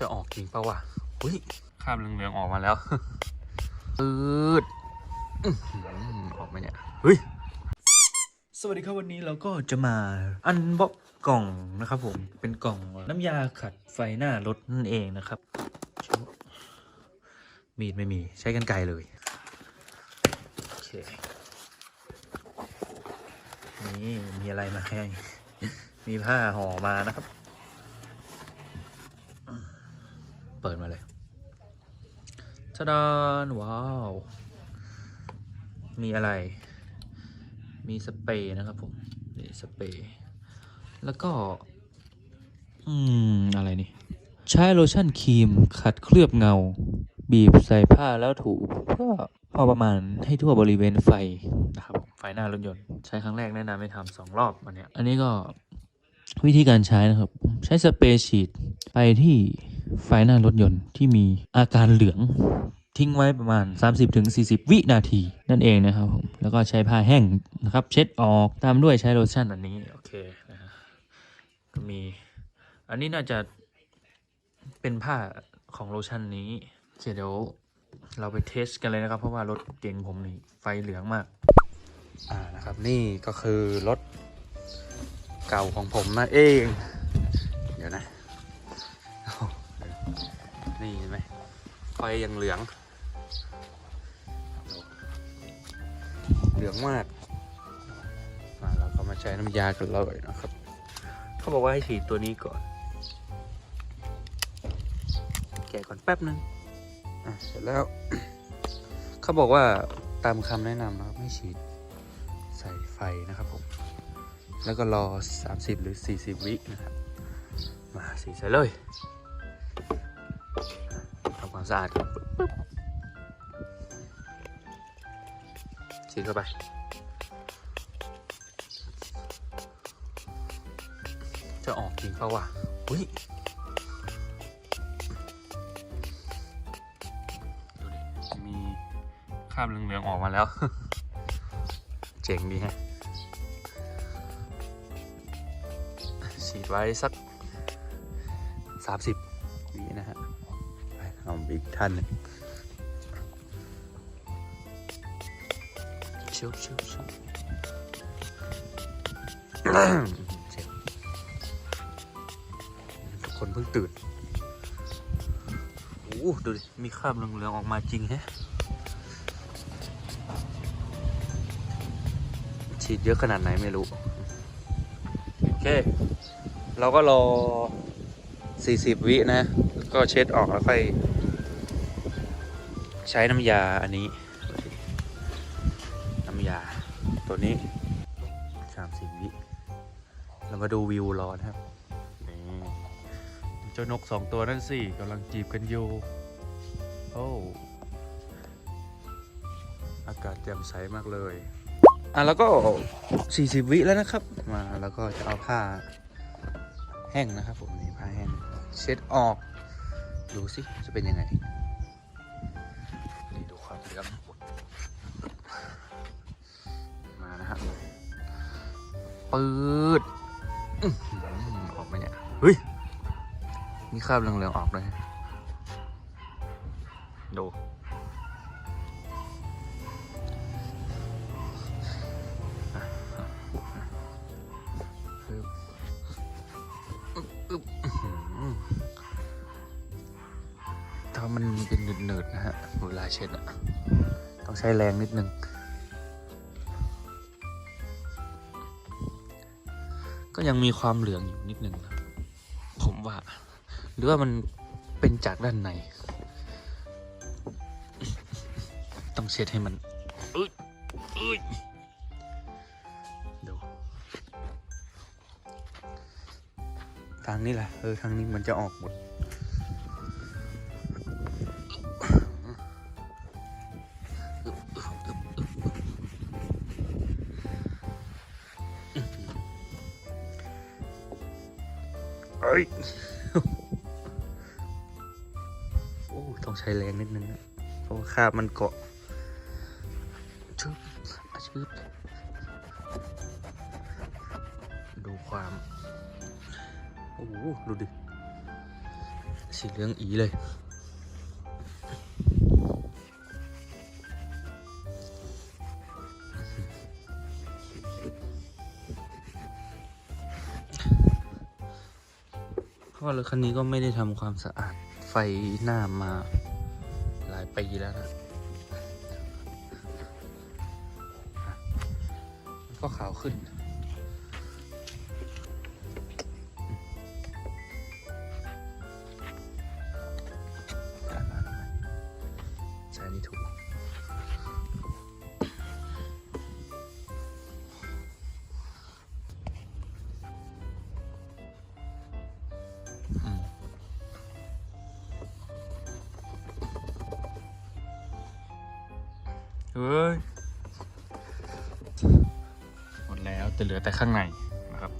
จะออกจริงเปล่าวะอุ้ยคราบเหลืองๆออกมาแล้วปืดออหือออกไหมเนี่ยเฮ้ยสวัสดีครับวันนี้เราก็จะมาอันบ็อกกล่องนะครับผมเป็นกล่องน้ำยาขัดไฟหน้ารถนั่นเองนะครับ มีดไม่มีใช้กันไกลเลยโอเคนี่มีอะไรมาให้มีผ้าห่อมานะครับ เปิดมาเลยชะดานว้าว มีอะไร มีสเปรย์นะครับผมนี่สเปรย์แล้วก็ อืม อะไรนี่ ใช้โลชั่นครีมขัดเคลือบเงา บีบใส่ผ้าแล้วถูเพื่อพอประมาณให้ทั่วบริเวณไฟนะครับ ไฟหน้ารถยนต์ ใช้ครั้งแรกแนะนำให้ทำสองรอบอันนี้อันนี้ก็วิธีการใช้นะครับ ใช้สเปรย์ฉีดไปที่ ไฟหน้ารถยนต์ที่มีอาการเหลืองทิ้งไว้ประมาณ 30-40 วินาที นั่นเองนะครับผม แล้วก็ใช้ผ้าแห้งนะครับ เช็ดออกตามด้วยใช้โลชั่นอันนี้ โอเคนะฮะก็มี อันนี้น่าจะเป็นผ้าของโลชั่นนี้โอเคเดี๋ยวเราไปเทสกันเลยนะครับ เพราะว่ารถเก่งผมนี่ไฟเหลืองมาก อ่านะครับ นี่ก็คือรถเก่าของผมนะเอง เดี๋ยวนะ นี่เห็นไหมไฟยังเหลือง เหลืองมากมาเราก็มาใช้น้ำยากันเลยนะครับ เขาบอกว่าให้ฉีดตัวนี้ก่อน แกะก่อนแป๊บนึงอะเสร็จแล้ว เขาบอกว่าตามคำแนะนำนะครับให้ฉีดใส่ไฟนะครับผม แล้วก็รอ 30 หรือ 40 วินะครับ มาสีใส่เลย สะอาดครับฉีดเข้าไปจะออกจริงเปล่าวะอุ้ยดูดิมีคราบเหลืองๆออกมาแล้ว เจ๋งดีฮะ ฉีดไว้สัก 30วินะฮะไปเอีกท่านชิวชิวชิวเจ็บทุกคนเพิ่งตื่นโอ้ดูดิมีคราบเหลืองๆออกมาจริงแฮะฉีดเยอะขนาดไหนไม่รู้ โอเค เราก็รอ 40 วินะ ก็เช็ดออกแล้วค่อย ใช้น้ำยาอันนี้ น้ำยาตัวนี้30วิเรามาดูวิวรอนะครับนี่เจ้านกสองตัวนั่นสิกำลังจีบกันอยู่โอ้อากาศแจ่มใสมากเลยอะแล้วก็ 40 วิแล้วนะครับ มาแล้วก็จะเอาผ้าแห้งนะครับผมนี่ผ้าแห้งเช็ดออก ดูสิจะเป็นยังไง ปืดอื้อหือออกไหมเนี่ย เฮ้ย มีคราบเหลืองๆออกเลยดู ถ้ามันเป็นหนืดๆนะฮะ เวลาเช็ดอะต้องใช้แรงนิดนึง ก็ยังมีความเหลืองอยู่นิดนึงนะผมว่า หรือว่ามันเป็นจากด้านใน ต้องเช็ดให้มันอุ้ยอุ้ยดูทางนี้แหละเออทางนี้มันจะออกหมด อ้ยโอ้ต้องใช้แรงนิดนึงนะเพราะว่าคาบมันเกาะชึบชึบดูความโอ้ดูดิสีเหลืองอีเลย เพราะว่ารถคันนี้ก็ไม่ได้ทำความสะอาดไฟหน้ามาหลายปีแล้วนะ ก็ขาวขึ้น ฮ้ย หมดแล้วจะเหลือแต่ข้างในนะครับ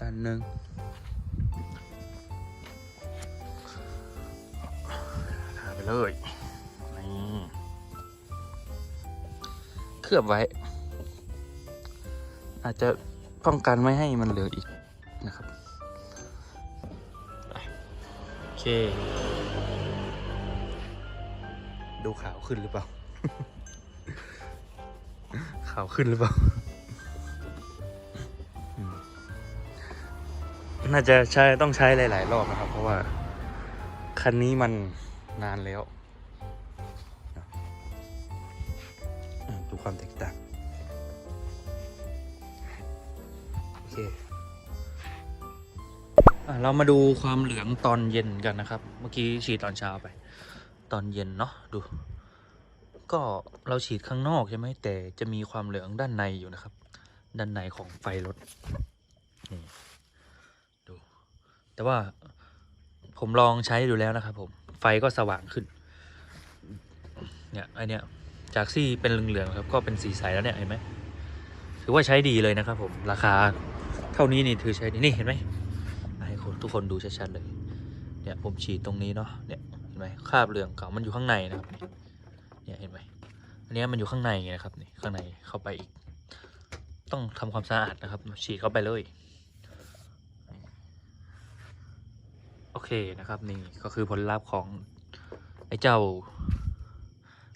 ด้านหนึ่งทาไปเลย นี่เคลือบไว้ อาจจะป้องกันไม่ให้มันเหลืออีกนะครับ เค ดูขาวขึ้นหรือเปล่า ขาวขึ้นหรือเปล่า น่าจะใช้ต้องใช้หลาย ๆ รอบนะครับ เพราะว่า คันนี้มันนานแล้ว ดูความแตกต่าง โอเค เรามาดูความเหลืองตอนเย็นกันนะครับ เมื่อกี้ฉีดตอนเช้าไป ตอนเย็นเนาะดู ก็เราฉีดข้างนอกใช่ไหมแต่จะมีความเหลืองด้านในอยู่นะครับ ด้านในของไฟรถนี่ดู แต่ว่าผมลองใช้ดูแล้วนะครับ ผมไฟก็สว่างขึ้น เนี่ยไอเนี้ยจากซี่เป็นเหลืองๆครับ ก็เป็นสีใสแล้วเนี่ยเห็นไหมถือว่าใช้ดีเลยนะครับ ผมราคาเท่านี้นี่ถือใช้ดีนี่เห็นไหม ทุกคนดูชัดๆเลย เนี่ยผมฉีดตรงนี้เนาะ เนี่ยเห็นไหมคราบเหลืองเก่ามันอยู่ข้างในนะครับ เนี่ยเห็นไหมอันนี้มันอยู่ข้างในไงครับนี่ข้างในเข้าไปอีก ต้องทำความสะอาดนะครับ ฉีดเข้าไปเลย โอเคนะครับนี่ก็คือผลลัพธ์ของไอ้เจ้า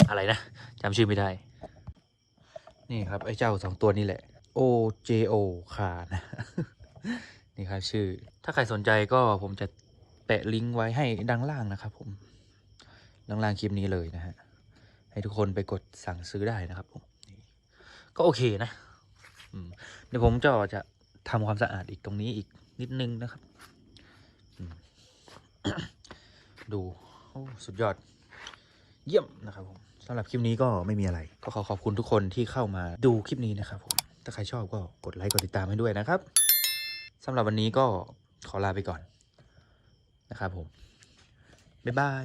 อะไรนะจำชื่อไม่ได้ นี่ครับไอ้เจ้าสองตัวนี้แหละ OJO คานะ นี่ครับชื่อ ถ้าใครสนใจก็ผมจะแปะลิงก์ไว้ให้ดังล่างนะครับ ผมดังล่างคลิปนี้เลยนะฮะให้ทุกคนไปกดสั่งซื้อได้นะครับผมก็โอเคนะเดี๋ยวผมจะจะทำความสะอาดอีกตรงนี้อีกนิดนึงนะครับ ดูสุดยอด เยี่ยมนะครับผมสำหรับคลิปนี้ก็ไม่มีอะไร ก็ขอขอบคุณทุกคนที่เข้ามาดูคลิปนี้นะครับผมถ้าใครชอบก็กดไลค์กดติดตามให้ด้วยนะครับ สำหรับวันนี้ก็ขอลาไปก่อนนะครับผม บ๊ายบาย